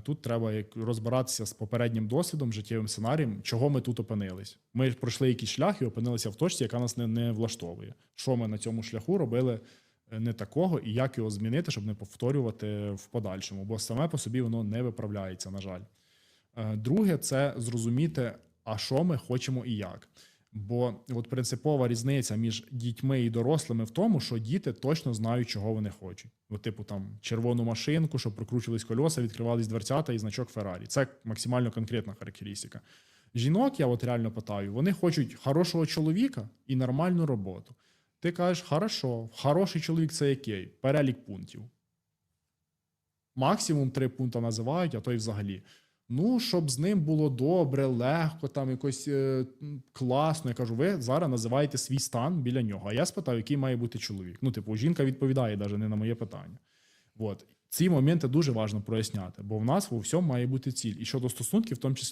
Тут треба розбиратися з попереднім досвідом, життєвим сценарієм, чого ми тут опинились. Ми пройшли якийсь шлях і опинилися в точці, яка нас не, не влаштовує. Що ми на цьому шляху робили е, не такого, і як його змінити, щоб не повторювати в подальшому, бо саме по собі воно не виправляється, на жаль. Е, Друге, це зрозуміти, а що ми хочемо і як. Бо от принципова різниця між дітьми і дорослими в тому, що діти точно знають, чого вони хочуть. От, типу, там червону машинку, щоб прокручувались кольоса, відкривались дверцята і значок Феррарі. Це максимально конкретна характеристика. Жінок, я от реально питаю, вони хочуть хорошого чоловіка і нормальну роботу. Ти кажеш, хорошо, хороший чоловік це який? Перелік пунктів. Максимум три пункти називають, а то й взагалі. Ну, щоб з ним було добре, легко, там якось е, класно. Я кажу, ви зараз називаєте свій стан біля нього. А я спитав, який має бути чоловік. Ну, типу, жінка відповідає навіть не на моє питання. От. Ці моменти дуже важливо проясняти, бо в нас у всьому має бути ціль. І щодо стосунків, в тому числі.